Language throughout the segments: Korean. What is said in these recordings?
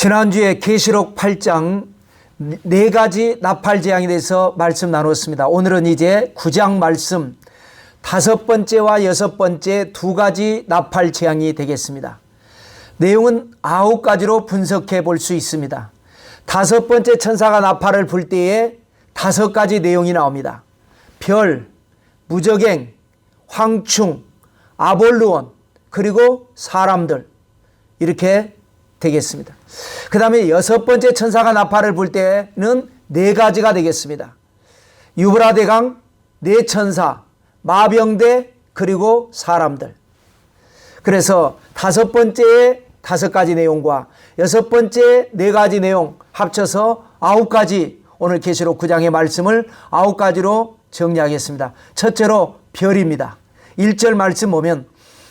지난주에 계시록 8장 네 가지 나팔 재앙에 대해서 말씀 나눴습니다. 오늘은 이제 9장 말씀 다섯 번째와 여섯 번째 두 가지 나팔 재앙이 되겠습니다. 내용은 아홉 가지로 분석해 볼 수 있습니다. 다섯 번째 천사가 나팔을 불 때에 다섯 가지 내용이 나옵니다. 별, 무적행, 황충, 아볼루온, 그리고 사람들. 이렇게 되겠습니다. 그 다음에 여섯 번째 천사가 나팔을 불 때는 네 가지가 되겠습니다. 유브라데강, 네 천사, 마병대, 그리고 사람들. 그래서 다섯 번째의 다섯 가지 내용과 여섯 번째 네 가지 내용 합쳐서 아홉 가지 오늘 계시록 9장의 말씀을 아홉 가지로 정리하겠습니다. 첫째로 별입니다. 1절 말씀 보면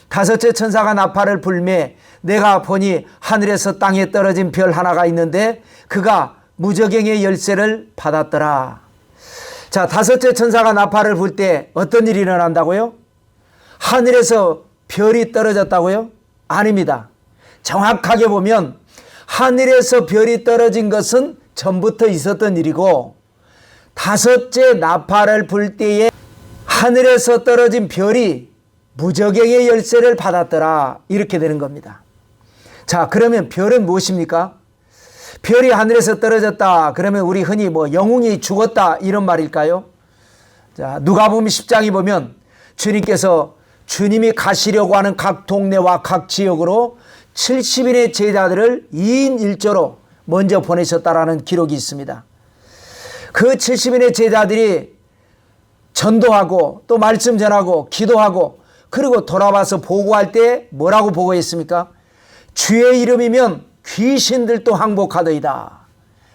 다섯째 천사가 나팔을 불매 내가 보니 하늘에서 땅에 떨어진 별 하나가 있는데 그가 무적행의 열쇠를 받았더라. 자, 다섯째 천사가 나팔을 불 때 어떤 일이 일어난다고요? 하늘에서 별이 떨어졌다고요? 아닙니다. 정확하게 보면 하늘에서 별이 떨어진 것은 전부터 있었던 일이고 다섯째 나팔을 불 때에 하늘에서 떨어진 별이 무적행의 열쇠를 받았더라. 이렇게 되는 겁니다. 자, 그러면 별은 무엇입니까? 별이 하늘에서 떨어졌다. 그러면 우리 흔히 뭐 영웅이 죽었다. 이런 말일까요? 자, 누가 보면 10장에 보면 주님께서 주님이 가시려고 하는 각 동네와 각 지역으로 70인의 제자들을 2인 1조로 먼저 보내셨다라는 기록이 있습니다. 그 70인의 제자들이 전도하고 또 말씀 전하고 기도하고 그리고 돌아와서 보고할 때 뭐라고 보고했습니까? 주의 이름이면 귀신들도 항복하더이다.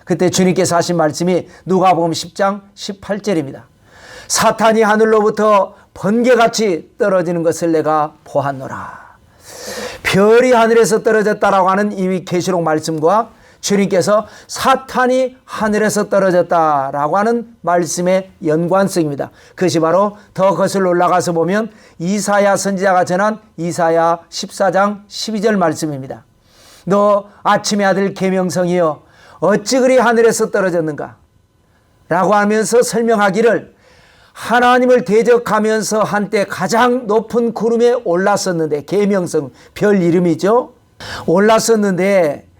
그때 주님께서 하신 말씀이 누가복음 10장 18절입니다. 사탄이 하늘로부터 번개같이 떨어지는 것을 내가 보았노라. 별이 하늘에서 떨어졌다라고 하는 이 계시록 말씀과 주님께서 사탄이 하늘에서 떨어졌다라고 하는 말씀의 연관성입니다. 그것이 바로 더 거슬러 올라가서 보면 이사야 선지자가 전한 이사야 14장 12절 말씀입니다. 너 아침의 아들 계명성이여 어찌 그리 하늘에서 떨어졌는가? 라고 하면서 설명하기를 하나님을 대적하면서 한때 가장 높은 구름에 올랐었는데 계명성 별 이름이죠. 올랐었는데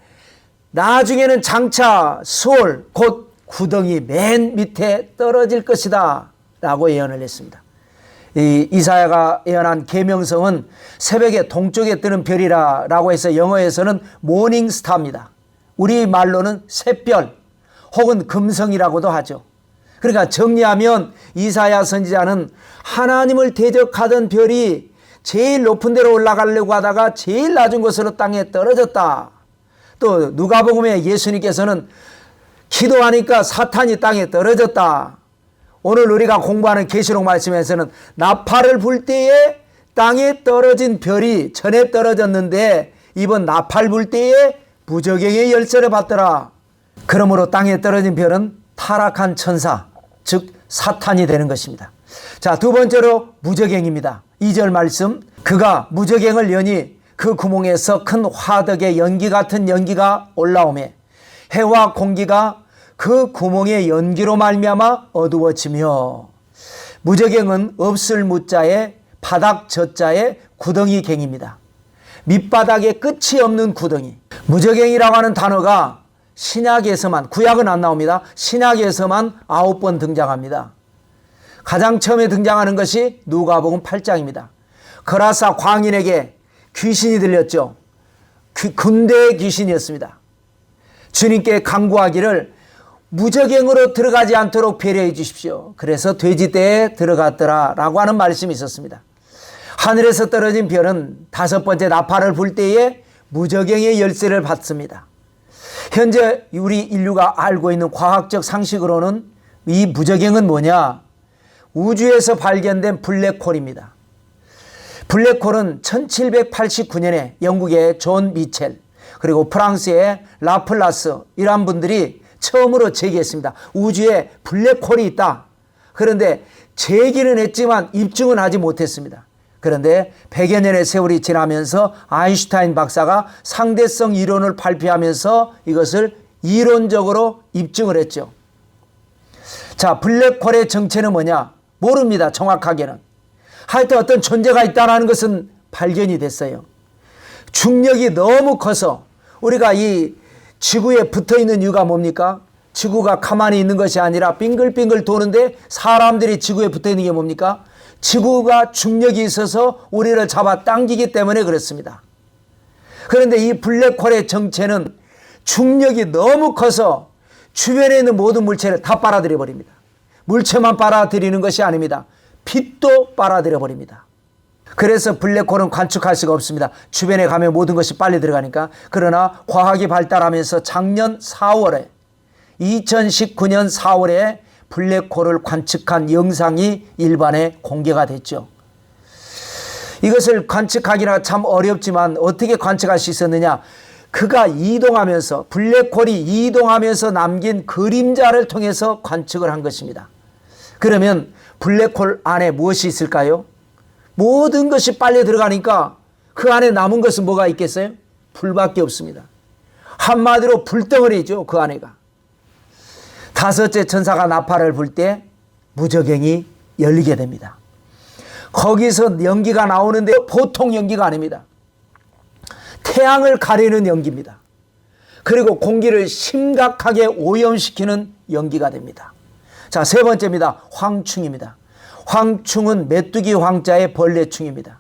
나중에는 장차 수월 곧 구덩이 맨 밑에 떨어질 것이다 라고 예언을 했습니다. 이 이사야가 예언한 계명성은 새벽에 동쪽에 뜨는 별이라 라고 해서 영어에서는 모닝스타입니다. 우리 말로는 새별 혹은 금성이라고도 하죠. 그러니까 정리하면 이사야 선지자는 하나님을 대적하던 별이 제일 높은 데로 올라가려고 하다가 제일 낮은 곳으로 땅에 떨어졌다. 또 누가복음에 예수님께서는 기도하니까 사탄이 땅에 떨어졌다. 오늘 우리가 공부하는 계시록 말씀에서는 나팔을 불 때에 땅에 떨어진 별이 전에 떨어졌는데 이번 나팔 불 때에 부적행의 열쇠를 받더라. 그러므로 땅에 떨어진 별은 타락한 천사, 즉 사탄이 되는 것입니다. 자, 두 번째로 무적행입니다. 2절 말씀. 그가 무적행을 여니 그 구멍에서 큰 화덕의 연기 같은 연기가 올라오매 해와 공기가 그 구멍의 연기로 말미암아 어두워지며 무적행은 없을 무자에 바닥 젖자에 구덩이 갱입니다. 밑바닥에 끝이 없는 구덩이. 무적행이라고 하는 단어가 신약에서만 구약은 안 나옵니다. 신약에서만 아홉 번 등장합니다. 가장 처음에 등장하는 것이 누가복음 8장입니다. 거라사 광인에게 귀신이 들렸죠. 군대의 귀신이었습니다. 주님께 강구하기를 무적행으로 들어가지 않도록 배려해 주십시오. 그래서 돼지떼에 들어갔더라 라고 하는 말씀이 있었습니다. 하늘에서 떨어진 별은 다섯 번째 나팔을 불 때에 무적행의 열쇠를 받습니다. 현재 우리 인류가 알고 있는 과학적 상식으로는 이 무적행은 뭐냐? 우주에서 발견된 블랙홀입니다. 블랙홀은 1789년에 영국의 존 미첼 그리고 프랑스의 라플라스 이러한 분들이 처음으로 제기했습니다. 우주에 블랙홀이 있다. 그런데 제기는 했지만 입증은 하지 못했습니다. 그런데 100여 년의 세월이 지나면서 아인슈타인 박사가 상대성 이론을 발표하면서 이것을 이론적으로 입증을 했죠. 자, 블랙홀의 정체는 뭐냐? 모릅니다. 정확하게는. 하여튼 어떤 존재가 있다는 것은 발견이 됐어요. 중력이 너무 커서 우리가 이 지구에 붙어 있는 이유가 뭡니까? 지구가 가만히 있는 것이 아니라 빙글빙글 도는데 사람들이 지구에 붙어 있는 게 뭡니까? 지구가 중력이 있어서 우리를 잡아 당기기 때문에 그렇습니다. 그런데 이 블랙홀의 정체는 중력이 너무 커서 주변에 있는 모든 물체를 다 빨아들여 버립니다. 물체만 빨아들이는 것이 아닙니다. 빛도 빨아들여 버립니다. 그래서 블랙홀은 관측할 수가 없습니다. 주변에 가면 모든 것이 빨리 들어가니까. 그러나 과학이 발달하면서 작년 4월에 2019년 4월에 블랙홀을 관측한 영상이 일반에 공개가 됐죠. 이것을 관측하기가 참 어렵지만 어떻게 관측할 수 있었느냐? 그가 이동하면서 블랙홀이 이동하면서 남긴 그림자를 통해서 관측을 한 것입니다. 그러면 블랙홀 안에 무엇이 있을까요? 모든 것이 빨려 들어가니까 그 안에 남은 것은 뭐가 있겠어요? 불밖에 없습니다. 한마디로 불덩어리죠, 그 안에가. 다섯째 천사가 나팔을 불 때 무저갱이 열리게 됩니다. 거기서 연기가 나오는데 보통 연기가 아닙니다. 태양을 가리는 연기입니다. 그리고 공기를 심각하게 오염시키는 연기가 됩니다. 자, 세 번째입니다. 황충입니다. 황충은 메뚜기 황자의 벌레충입니다.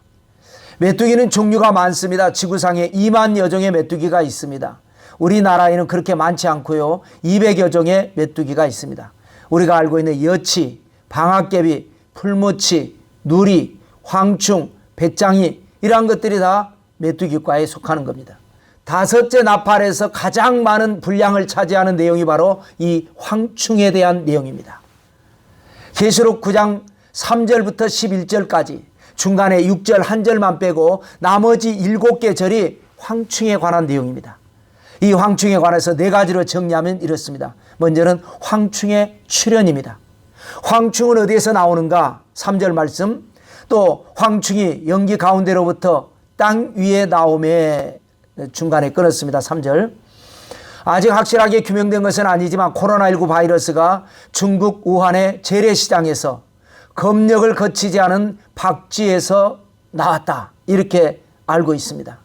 메뚜기는 종류가 많습니다. 지구상에 2만 여 종의 메뚜기가 있습니다. 우리나라에는 그렇게 많지 않고요. 200여 종의 메뚜기가 있습니다. 우리가 알고 있는 여치, 방학개비, 풀무치, 누리, 황충, 배짱이 이러한 것들이 다 메뚜기과에 속하는 겁니다. 다섯째 나팔에서 가장 많은 분량을 차지하는 내용이 바로 이 황충에 대한 내용입니다. 계시록 9장 3절부터 11절까지 중간에 6절 한 절만 빼고 나머지 7개 절이 황충에 관한 내용입니다. 이 황충에 관해서 네 가지로 정리하면 이렇습니다. 먼저는 황충의 출현입니다. 황충은 어디에서 나오는가? 3절 말씀. 또 황충이 연기 가운데로부터 땅 위에 나오매 중간에 끊었습니다. 3절. 아직 확실하게 규명된 것은 아니지만 코로나19 바이러스가 중국 우한의 재래시장에서 검역을 거치지 않은 박쥐에서 나왔다. 이렇게 알고 있습니다.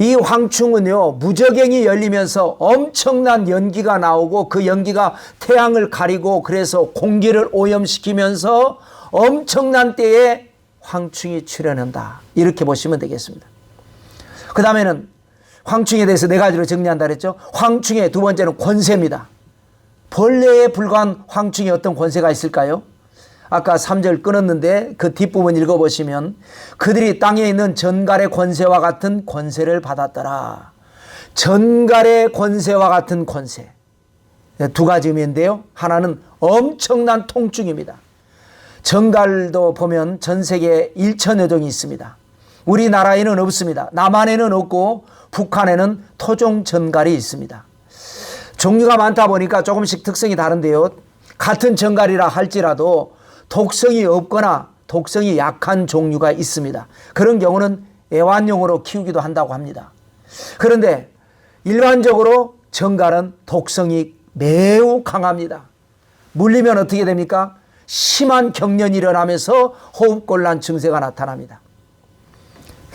이 황충은요, 무적행이 열리면서 엄청난 연기가 나오고 그 연기가 태양을 가리고 그래서 공기를 오염시키면서 엄청난 때에 황충이 출현한다. 이렇게 보시면 되겠습니다. 그 다음에는 황충에 대해서 네 가지로 정리한다 그랬죠. 황충의 두 번째는 권세입니다. 벌레에 불과한 황충이 어떤 권세가 있을까요? 아까 3절 끊었는데 그 뒷부분 읽어보시면 그들이 땅에 있는 전갈의 권세와 같은 권세를 받았더라. 전갈의 권세와 같은 권세. 두 가지 의미인데요. 하나는 엄청난 통증입니다. 전갈도 보면 전 세계에 1천여 종이 있습니다. 우리나라에는 없습니다. 남한에는 없고 북한에는 토종 전갈이 있습니다. 종류가 많다 보니까 조금씩 특성이 다른데요. 같은 전갈이라 할지라도 독성이 없거나 독성이 약한 종류가 있습니다. 그런 경우는 애완용으로 키우기도 한다고 합니다. 그런데 일반적으로 전갈은 독성이 매우 강합니다. 물리면 어떻게 됩니까? 심한 경련이 일어나면서 호흡곤란 증세가 나타납니다.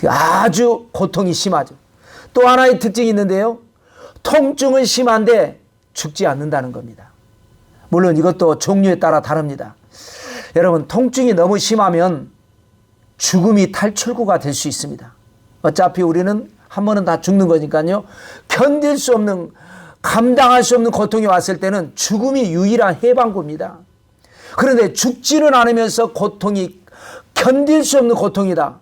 아주 고통이 심하죠. 또 하나의 특징이 있는데요. 통증은 심한데 죽지 않는다는 겁니다. 물론 이것도 종류에 따라 다릅니다. 여러분, 통증이 너무 심하면 죽음이 탈출구가 될 수 있습니다. 어차피 우리는 한 번은 다 죽는 거니까요. 견딜 수 없는, 감당할 수 없는 고통이 왔을 때는 죽음이 유일한 해방구입니다. 그런데 죽지는 않으면서 고통이 견딜 수 없는 고통이다.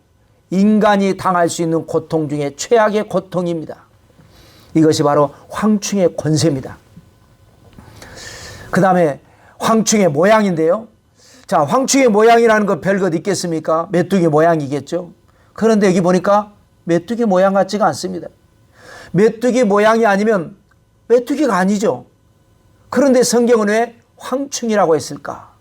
인간이 당할 수 있는 고통 중에 최악의 고통입니다. 이것이 바로 황충의 권세입니다. 그 다음에 황충의 모양인데요. 자, 황충의 모양이라는 거 별것 있겠습니까? 메뚜기 모양이겠죠. 그런데 여기 보니까 메뚜기 모양 같지가 않습니다. 메뚜기 모양이 아니면 메뚜기가 아니죠. 그런데 성경은 왜 황충이라고 했을까?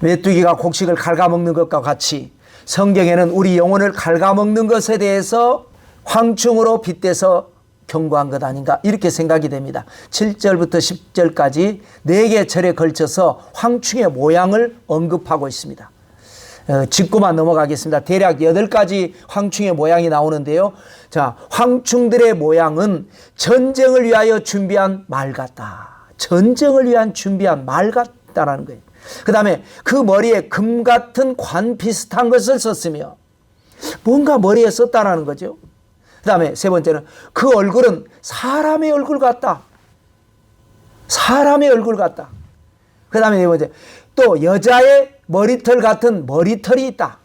메뚜기가 곡식을 갉아먹는 것과 같이 성경에는 우리 영혼을 갉아먹는 것에 대해서 황충으로 빗대서 경고한 것 아닌가 이렇게 생각이 됩니다. 7절부터 10절까지 네 개 절에 걸쳐서 황충의 모양을 언급하고 있습니다. 어, 짚고만 넘어가겠습니다. 대략 8가지 황충의 모양이 나오는데요. 자, 황충들의 모양은 전쟁을 위하여 준비한 말 같다. 전쟁을 위한 준비한 말 같다라는 거예요. 그 다음에 그 머리에 금 같은 관 비슷한 것을 썼으며 뭔가 머리에 썼다라는 거죠. 그 다음에 세 번째는 그 얼굴은 사람의 얼굴 같다. 사람의 얼굴 같다. 그 다음에 네 번째, 또 여자의 머리털 같은 머리털이 있다.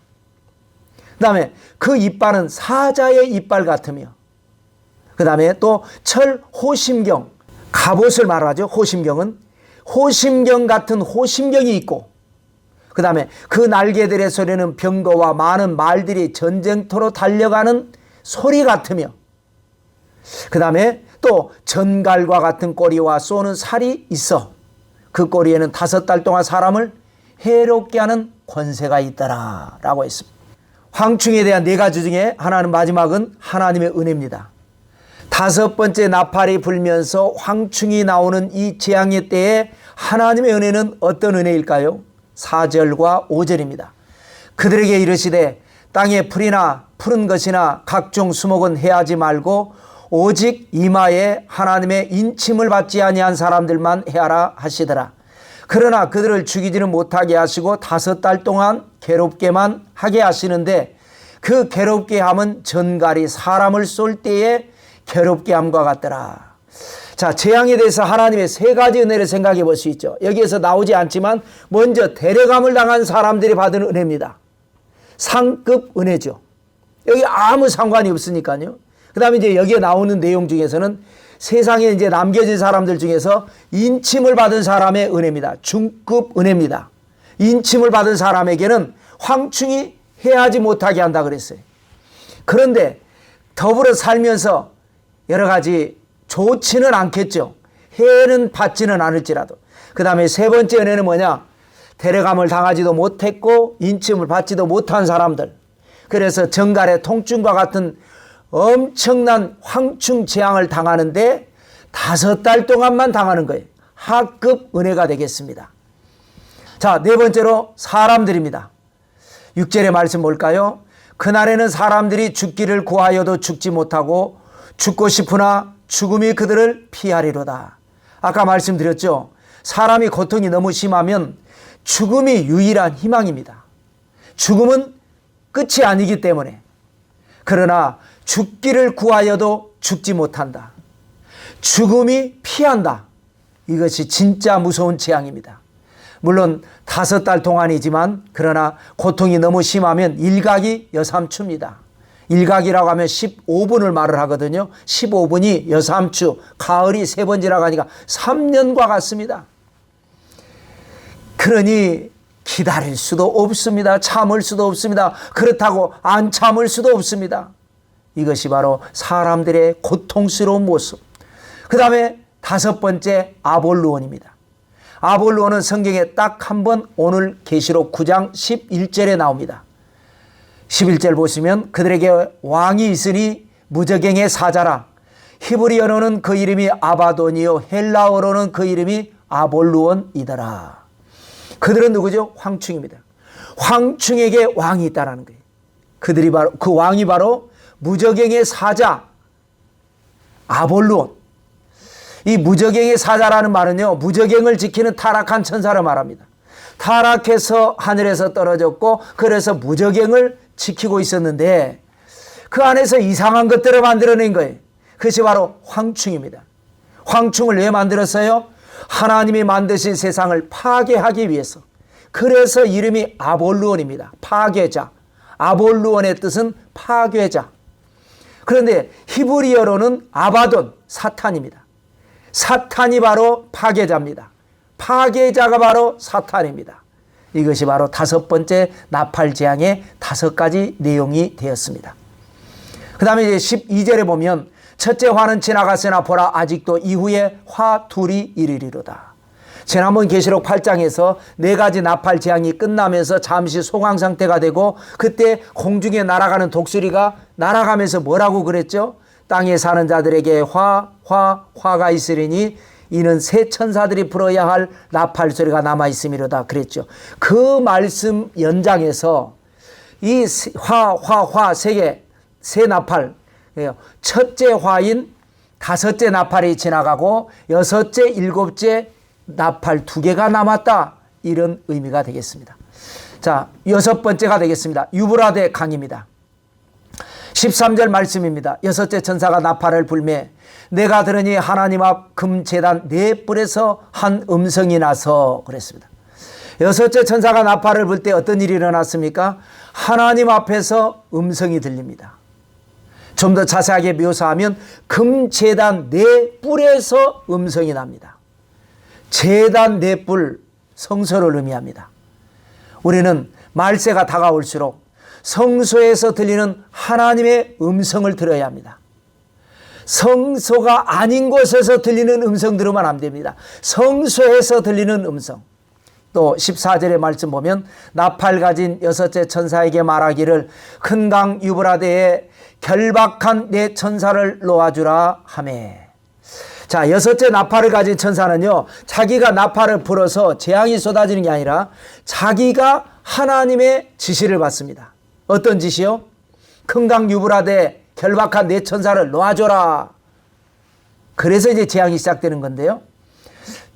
그 다음에 그 이빨은 사자의 이빨 같으며, 그 다음에 또 철 호심경, 갑옷을 말하죠. 호심경은. 호심경 같은 호심경이 있고, 그 다음에 그 날개들의 소리는 병거와 많은 말들이 전쟁터로 달려가는 소리 같으며, 그 다음에 또 전갈과 같은 꼬리와 쏘는 살이 있어 그 꼬리에는 다섯 달 동안 사람을 해롭게 하는 권세가 있더라 라고 했습니다. 황충에 대한 네 가지 중에 하나는 마지막은 하나님의 은혜입니다. 다섯 번째 나팔이 불면서 황충이 나오는 이 재앙의 때에 하나님의 은혜는 어떤 은혜일까요? 4절과 5절입니다. 그들에게 이르시되 땅에 풀이나 푸른 것이나 각종 수목은 해하지 말고 오직 이마에 하나님의 인침을 받지 아니한 사람들만 해하라 하시더라. 그러나 그들을 죽이지는 못하게 하시고 다섯 달 동안 괴롭게만 하게 하시는데 그 괴롭게 함은 전갈이 사람을 쏠 때에 괴롭게 함과 같더라. 자, 재앙에 대해서 하나님의 세 가지 은혜를 생각해 볼 수 있죠. 여기에서 나오지 않지만 먼저 데려감을 당한 사람들이 받은 은혜입니다. 상급 은혜죠. 여기 아무 상관이 없으니까요. 그 다음에 이제 여기에 나오는 내용 중에서는 세상에 이제 남겨진 사람들 중에서 인침을 받은 사람의 은혜입니다. 중급 은혜입니다. 인침을 받은 사람에게는 황충이 해하지 못하게 한다 그랬어요. 그런데 더불어 살면서 여러 가지 좋지는 않겠죠. 해는 받지는 않을지라도. 그 다음에 세 번째 은혜는 뭐냐? 데려감을 당하지도 못했고 인침을 받지도 못한 사람들. 그래서 정갈의 통증과 같은 엄청난 황충 재앙을 당하는데 다섯 달 동안만 당하는 거예요. 하급 은혜가 되겠습니다. 자, 네 번째로 사람들입니다. 6절의 말씀 뭘까요? 그날에는 사람들이 죽기를 구하여도 죽지 못하고 죽고 싶으나 죽음이 그들을 피하리로다. 아까 말씀드렸죠. 사람이 고통이 너무 심하면 죽음이 유일한 희망입니다. 죽음은 끝이 아니기 때문에. 그러나 죽기를 구하여도 죽지 못한다. 죽음이 피한다. 이것이 진짜 무서운 재앙입니다. 물론 다섯 달 동안이지만 그러나 고통이 너무 심하면 일각이 여삼추입니다. 일각이라고 하면 15분을 말을 하거든요. 15분이 여삼추, 가을이 세 번지라고 하니까 3년과 같습니다. 그러니 기다릴 수도 없습니다. 참을 수도 없습니다. 그렇다고 안 참을 수도 없습니다. 이것이 바로 사람들의 고통스러운 모습. 그 다음에 다섯 번째 아볼루원입니다. 아볼루원은 성경에 딱 한 번 오늘 계시록 9장 11절에 나옵니다. 11절 보시면 그들에게 왕이 있으니 무저갱의 사자라. 히브리어로는 그 이름이 아바돈이요 헬라어로는 그 이름이 아볼루원이더라. 그들은 누구죠? 황충입니다. 황충에게 왕이 있다라는 거예요. 그들이 바로 그 왕이 바로 무저갱의 사자 아볼루온. 이 무저갱의 사자라는 말은요, 무저갱을 지키는 타락한 천사를 말합니다. 타락해서 하늘에서 떨어졌고, 그래서 무저갱을 지키고 있었는데, 그 안에서 이상한 것들을 만들어낸 거예요. 그것이 바로 황충입니다. 황충을 왜 만들었어요? 하나님이 만드신 세상을 파괴하기 위해서. 그래서 이름이 아볼루온입니다. 파괴자. 아볼루온의 뜻은 파괴자. 그런데 히브리어로는 아바돈, 사탄입니다. 사탄이 바로 파괴자입니다. 파괴자가 바로 사탄입니다. 이것이 바로 다섯 번째 나팔 재앙의 다섯 가지 내용이 되었습니다. 그 다음에 이제 12절에 보면 첫째 화는 지나갔으나 보라 아직도 이후에 화 둘이 이르리로다. 지난번 계시록 8장에서 네 가지 나팔 재앙이 끝나면서 잠시 소강 상태가 되고 그때 공중에 날아가는 독수리가 날아가면서 뭐라고 그랬죠? 땅에 사는 자들에게 화, 화, 화가 있으리니 이는 새 천사들이 불어야 할 나팔 소리가 남아 있음이로다 그랬죠. 그 말씀 연장에서 이 화, 화, 화 세 개, 세 나팔, 첫째 화인 다섯째 나팔이 지나가고 여섯째, 일곱째 나팔 두 개가 남았다. 이런 의미가 되겠습니다. 자, 여섯 번째가 되겠습니다. 유브라데 강입니다. 13절 말씀입니다. 여섯째 천사가 나팔을 불매 내가 들으니 하나님 앞 금재단 네 뿔에서 한 음성이 나서 그랬습니다. 여섯째 천사가 나팔을 불 때 어떤 일이 일어났습니까? 하나님 앞에서 음성이 들립니다. 좀 더 자세하게 묘사하면 금재단 네 뿔에서 음성이 납니다. 재단 네 뿔 성소를 의미합니다. 우리는 말세가 다가올수록 성소에서 들리는 하나님의 음성을 들어야 합니다. 성소가 아닌 곳에서 들리는 음성 들으면 안 됩니다. 성소에서 들리는 음성. 또 14절의 말씀 보면 나팔 가진 여섯째 천사에게 말하기를 큰 강 유브라데에 결박한 내 천사를 놓아주라 하매. 자, 여섯째 나팔을 가진 천사는요, 자기가 나팔을 불어서 재앙이 쏟아지는 게 아니라 자기가 하나님의 지시를 받습니다. 어떤 지시요? 큰강 유브라데 결박한 내 천사를 놓아줘라. 그래서 이제 재앙이 시작되는 건데요.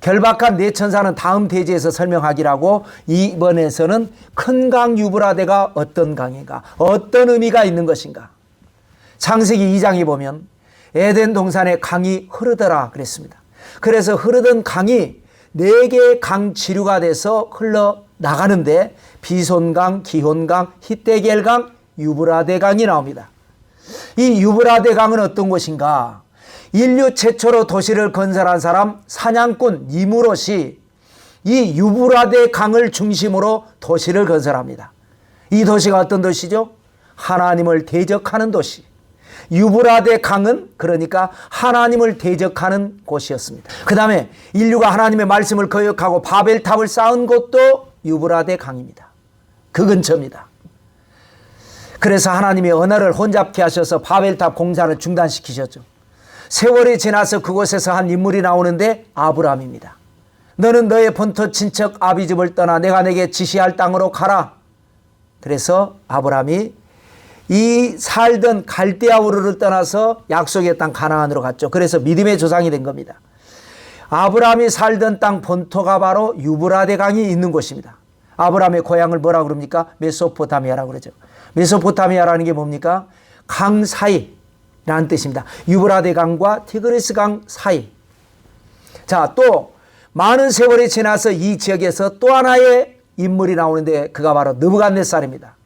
결박한 네 천사는 다음 대지에서 설명하기라고 이번에서는 큰 강 유브라데가 어떤 강인가, 어떤 의미가 있는 것인가. 창세기 2장에 보면 에덴 동산에 강이 흐르더라 그랬습니다. 그래서 흐르던 강이 네 개의 강 지류가 돼서 흘러 나가는데 비손강, 기혼강, 히데겔강, 유브라데 강이 나옵니다. 이 유브라데 강은 어떤 곳인가? 인류 최초로 도시를 건설한 사람 사냥꾼 니무롯이 이 유브라데 강을 중심으로 도시를 건설합니다. 이 도시가 어떤 도시죠? 하나님을 대적하는 도시. 유브라데 강은 그러니까 하나님을 대적하는 곳이었습니다. 그 다음에 인류가 하나님의 말씀을 거역하고 바벨탑을 쌓은 곳도 유브라데 강입니다. 그 근처입니다. 그래서 하나님이 언어를 혼잡케 하셔서 바벨탑 공사를 중단시키셨죠. 세월이 지나서 그곳에서 한 인물이 나오는데 아브라함입니다. 너는 너의 본토 친척 아비집을 떠나 내가 내게 지시할 땅으로 가라. 그래서 아브라함이 이 살던 갈대아 우르를 떠나서 약속의 땅 가나안으로 갔죠. 그래서 믿음의 조상이 된 겁니다. 아브라함이 살던 땅 본토가 바로 유브라데 강이 있는 곳입니다. 아브라함의 고향을 뭐라 그럽니까? 메소포타미아라고 그러죠. 메소포타미아라는 게 뭡니까? 강 사이라는 뜻입니다. 유브라데 강과 티그리스 강 사이. 자, 또 많은 세월이 지나서 이 지역에서 또 하나의 인물이 나오는데 그가 바로 느부갓네살입니다.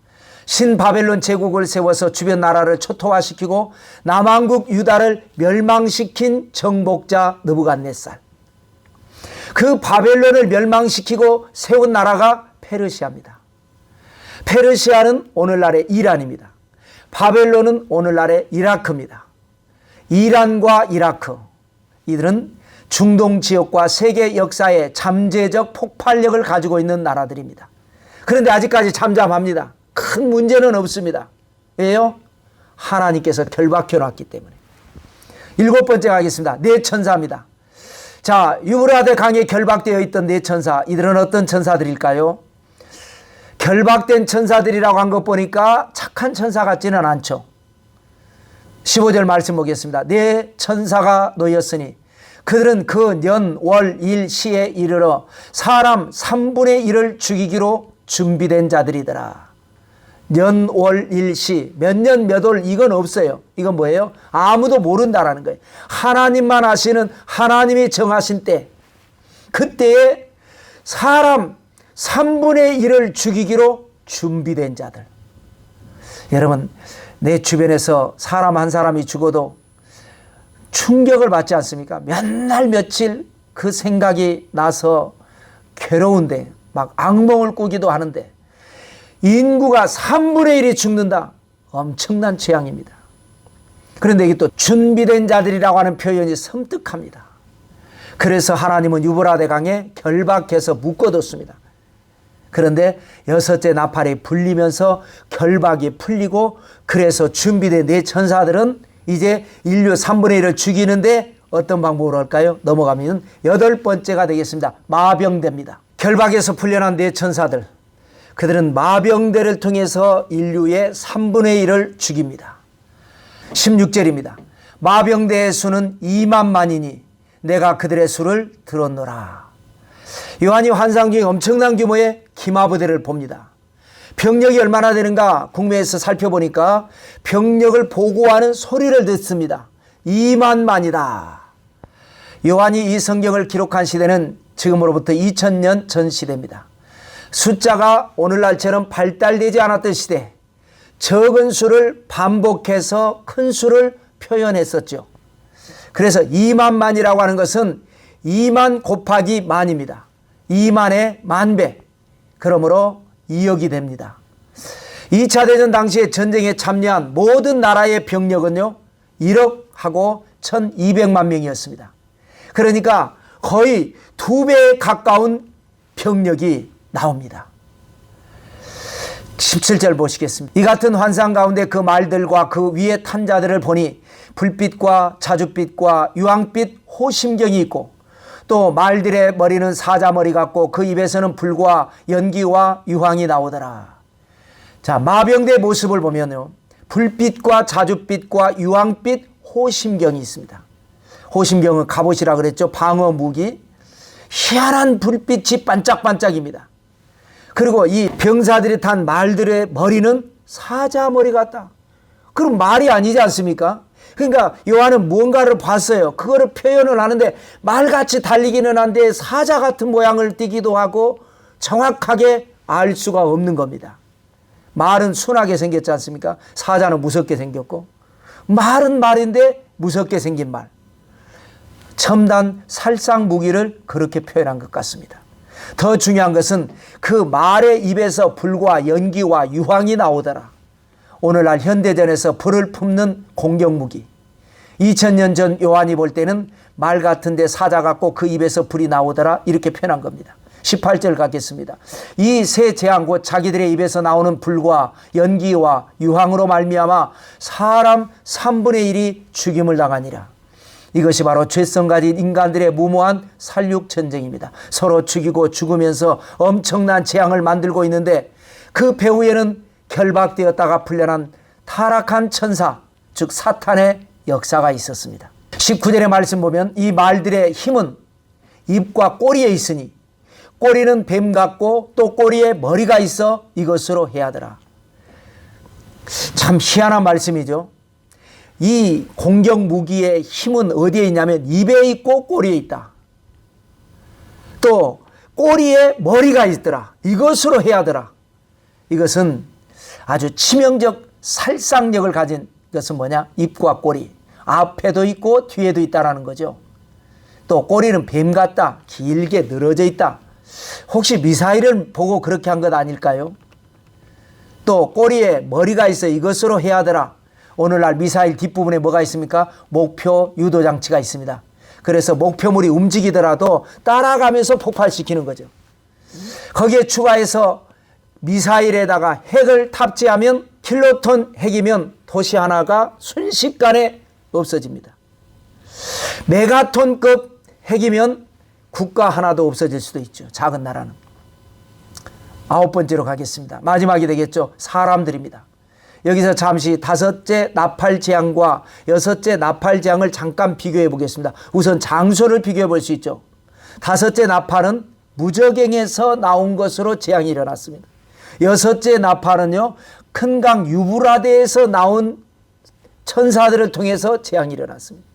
신바벨론 제국을 세워서 주변 나라를 초토화시키고 남왕국 유다를 멸망시킨 정복자 느부갓네살. 그 바벨론을 멸망시키고 세운 나라가 페르시아입니다. 페르시아는 오늘날의 이란입니다. 바벨론은 오늘날의 이라크입니다. 이란과 이라크 이들은 중동 지역과 세계 역사의 잠재적 폭발력을 가지고 있는 나라들입니다. 그런데 아직까지 잠잠합니다. 큰 문제는 없습니다. 왜요? 하나님께서 결박해 놨기 때문에. 일곱 번째 가겠습니다. 네 천사입니다. 자, 유브라데 강에 결박되어 있던 네 천사, 이들은 어떤 천사들일까요? 결박된 천사들이라고 한 것 보니까 착한 천사 같지는 않죠. 15절 말씀 보겠습니다. 네 천사가 놓였으니 그들은 그 년, 월, 일, 시에 이르러 사람 3분의 1을 죽이기로 준비된 자들이더라. 년, 월, 일, 시, 몇 년, 몇 월, 이건 없어요. 이건 뭐예요? 아무도 모른다라는 거예요. 하나님만 아시는 하나님이 정하신 때, 그때에 사람 3분의 1을 죽이기로 준비된 자들. 여러분, 내 주변에서 사람 한 사람이 죽어도 충격을 받지 않습니까? 몇 날 며칠 그 생각이 나서 괴로운데, 막 악몽을 꾸기도 하는데, 인구가 3분의 1이 죽는다. 엄청난 재앙입니다. 그런데 이게 또 준비된 자들이라고 하는 표현이 섬뜩합니다. 그래서 하나님은 유브라데 강에 결박해서 묶어뒀습니다. 그런데 여섯째 나팔이 불리면서 결박이 풀리고 그래서 준비된 네 천사들은 이제 인류 3분의 1을 죽이는데 어떤 방법으로 할까요? 넘어가면 여덟 번째가 되겠습니다. 마병대입니다. 결박에서 풀려난 네 천사들. 그들은 마병대를 통해서 인류의 3분의 1을 죽입니다. 16절입니다. 마병대의 수는 2만만이니 내가 그들의 수를 들었노라. 요한이 환상 중에 엄청난 규모의 기마부대를 봅니다. 병력이 얼마나 되는가 국내에서 살펴보니까 병력을 보고하는 소리를 듣습니다. 2만만이다. 요한이 이 성경을 기록한 시대는 지금으로부터 2000년 전 시대입니다. 숫자가 오늘날처럼 발달되지 않았던 시대, 적은 수를 반복해서 큰 수를 표현했었죠. 그래서 2만만이라고 하는 것은 2만 곱하기 만입니다. 2만의 만배. 그러므로 2억이 됩니다. 2차 대전 당시에 전쟁에 참여한 모든 나라의 병력은요, 1억하고 1200만 명이었습니다. 그러니까 거의 두 배에 가까운 병력이 나옵니다. 17절 보시겠습니다. 이 같은 환상 가운데 그 말들과 그 위에 탄 자들을 보니 불빛과 자줏빛과 유황빛 호심경이 있고 또 말들의 머리는 사자머리 같고 그 입에서는 불과 연기와 유황이 나오더라. 자, 마병대 모습을 보면요. 불빛과 자줏빛과 유황빛 호심경이 있습니다. 호심경은 갑옷이라 그랬죠. 방어 무기. 희한한 불빛이 반짝반짝입니다. 그리고 이 병사들이 탄 말들의 머리는 사자 머리 같다. 그럼 말이 아니지 않습니까? 그러니까 요한은 무언가를 봤어요. 그거를 표현을 하는데 말같이 달리기는 한데 사자 같은 모양을 띠기도 하고 정확하게 알 수가 없는 겁니다. 말은 순하게 생겼지 않습니까? 사자는 무섭게 생겼고 말은 말인데 무섭게 생긴 말. 첨단 살상 무기를 그렇게 표현한 것 같습니다. 더 중요한 것은 그 말의 입에서 불과 연기와 유황이 나오더라. 오늘날 현대전에서 불을 품는 공격 무기. 2000년 전 요한이 볼 때는 말 같은데 사자 같고 그 입에서 불이 나오더라 이렇게 표현한 겁니다. 18절 갖겠습니다. 이 세 재앙 곧 자기들의 입에서 나오는 불과 연기와 유황으로 말미암아 사람 3분의 1이 죽임을 당하니라. 이것이 바로 죄성 가진 인간들의 무모한 살육 전쟁입니다. 서로 죽이고 죽으면서 엄청난 재앙을 만들고 있는데 그 배후에는 결박되었다가 풀려난 타락한 천사, 즉 사탄의 역사가 있었습니다. 19절의 말씀 보면 이 말들의 힘은 입과 꼬리에 있으니 꼬리는 뱀 같고 또 꼬리에 머리가 있어 이것으로 해야더라. 참 희한한 말씀이죠. 이 공격 무기의 힘은 어디에 있냐면 입에 있고 꼬리에 있다. 또 꼬리에 머리가 있더라. 이것으로 해야더라. 이것은 아주 치명적 살상력을 가진 것은 뭐냐? 입과 꼬리. 앞에도 있고 뒤에도 있다라는 거죠. 또 꼬리는 뱀 같다. 길게 늘어져 있다. 혹시 미사일을 보고 그렇게 한 것 아닐까요? 또 꼬리에 머리가 있어 이것으로 해야 되라. 오늘날 미사일 뒷부분에 뭐가 있습니까? 목표 유도 장치가 있습니다. 그래서 목표물이 움직이더라도 따라가면서 폭발시키는 거죠. 거기에 추가해서 미사일에다가 핵을 탑재하면 킬로톤 핵이면 도시 하나가 순식간에 없어집니다. 메가톤급 핵이면 국가 하나도 없어질 수도 있죠. 작은 나라는. 아홉 번째로 가겠습니다. 마지막이 되겠죠. 사람들입니다. 여기서 잠시 다섯째 나팔 재앙과 여섯째 나팔 재앙을 잠깐 비교해 보겠습니다. 우선 장소를 비교해 볼 수 있죠. 다섯째 나팔은 무적행에서 나온 것으로 재앙이 일어났습니다. 여섯째 나팔은요, 큰 강 유브라데에서 나온 천사들을 통해서 재앙이 일어났습니다.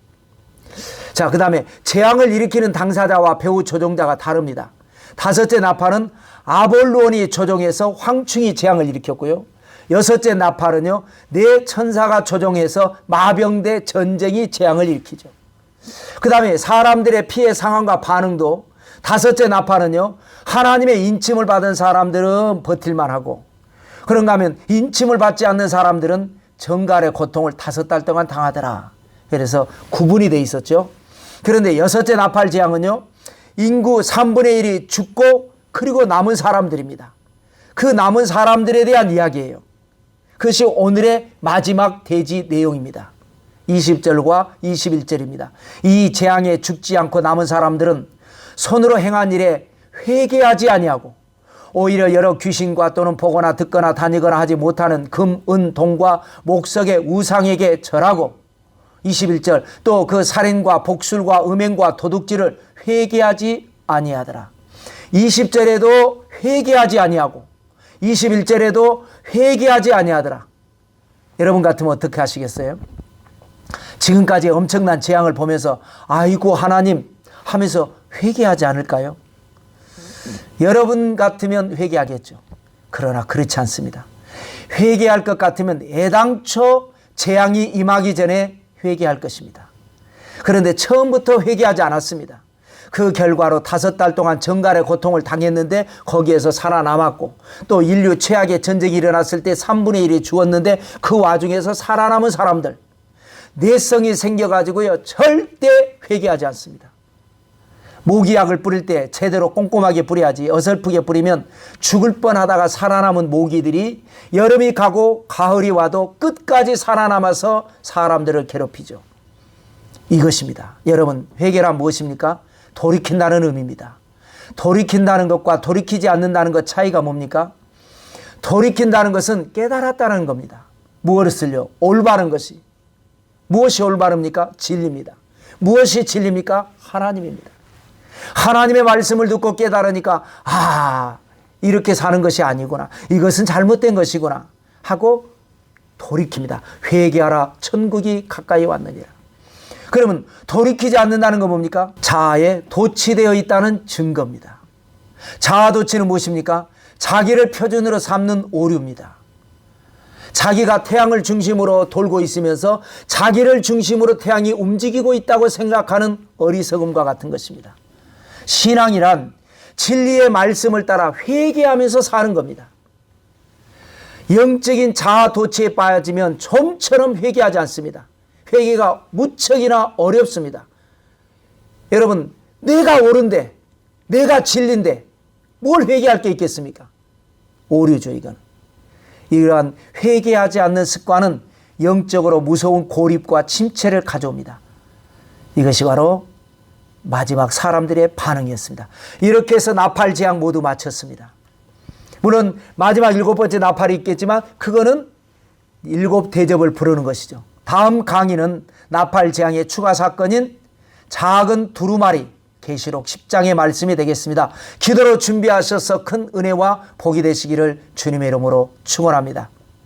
자, 그 다음에 재앙을 일으키는 당사자와 배후 조종자가 다릅니다. 다섯째 나팔은 아볼론이 조종해서 황충이 재앙을 일으켰고요. 여섯째 나팔은요, 네 천사가 조종해서 마병대 전쟁이 재앙을 일으키죠. 그 다음에 사람들의 피해 상황과 반응도 다섯째 나팔은요, 하나님의 인침을 받은 사람들은 버틸만 하고, 그런가 하면 인침을 받지 않는 사람들은 정갈의 고통을 다섯 달 동안 당하더라. 그래서 구분이 돼 있었죠. 그런데 여섯째 나팔 재앙은요. 인구 3분의 1이 죽고 그리고 남은 사람들입니다. 그 남은 사람들에 대한 이야기예요. 그것이 오늘의 마지막 대지 내용입니다. 20절과 21절입니다. 이 재앙에 죽지 않고 남은 사람들은 손으로 행한 일에 회개하지 아니하고 오히려 여러 귀신과 또는 보거나 듣거나 다니거나 하지 못하는 금, 은, 동과 목석의 우상에게 절하고 21절 또 그 살인과 복술과 음행과 도둑질을 회개하지 아니하더라. 20절에도 회개하지 아니하고 21절에도 회개하지 아니하더라. 여러분 같으면 어떻게 하시겠어요? 지금까지 엄청난 재앙을 보면서 아이고 하나님 하면서 회개하지 않을까요? 여러분 같으면 회개하겠죠. 그러나 그렇지 않습니다. 회개할 것 같으면 애당초 재앙이 임하기 전에 회개할 것입니다. 그런데 처음부터 회개하지 않았습니다. 그 결과로 다섯 달 동안 정갈의 고통을 당했는데 거기에서 살아남았고 또 인류 최악의 전쟁이 일어났을 때 3분의 1이 죽었는데 그 와중에서 살아남은 사람들 내성이 생겨가지고요 절대 회개하지 않습니다. 모기약을 뿌릴 때 제대로 꼼꼼하게 뿌려야지 어설프게 뿌리면 죽을 뻔하다가 살아남은 모기들이 여름이 가고 가을이 와도 끝까지 살아남아서 사람들을 괴롭히죠. 이것입니다. 여러분 회개란 무엇입니까? 돌이킨다는 의미입니다. 돌이킨다는 것과 돌이키지 않는다는 것 차이가 뭡니까? 돌이킨다는 것은 깨달았다는 겁니다. 무엇을요? 올바른 것이. 무엇이 올바릅니까? 진리입니다. 무엇이 진리입니까? 하나님입니다. 하나님의 말씀을 듣고 깨달으니까 아 이렇게 사는 것이 아니구나. 이것은 잘못된 것이구나 하고 돌이킵니다. 회개하라 천국이 가까이 왔느니라. 그러면 돌이키지 않는다는 건 뭡니까? 자아에 도취되어 있다는 증거입니다. 자아 도취는 무엇입니까? 자기를 표준으로 삼는 오류입니다. 자기가 태양을 중심으로 돌고 있으면서 자기를 중심으로 태양이 움직이고 있다고 생각하는 어리석음과 같은 것입니다. 신앙이란 진리의 말씀을 따라 회개하면서 사는 겁니다. 영적인 자아 도취에 빠지면 좀처럼 회개하지 않습니다. 회개가 무척이나 어렵습니다. 여러분, 내가 옳은데, 내가 진리인데, 뭘 회개할 게 있겠습니까? 오류죠, 이건. 이러한 회개하지 않는 습관은 영적으로 무서운 고립과 침체를 가져옵니다. 이것이 바로 마지막 사람들의 반응이었습니다. 이렇게 해서 나팔 재앙 모두 마쳤습니다. 물론 마지막 일곱 번째 나팔이 있겠지만 그거는 일곱 대접을 부르는 것이죠. 다음 강의는 나팔 재앙의 추가 사건인 작은 두루마리 계시록 10장의 말씀이 되겠습니다. 기도로 준비하셔서 큰 은혜와 복이 되시기를 주님의 이름으로 축원합니다.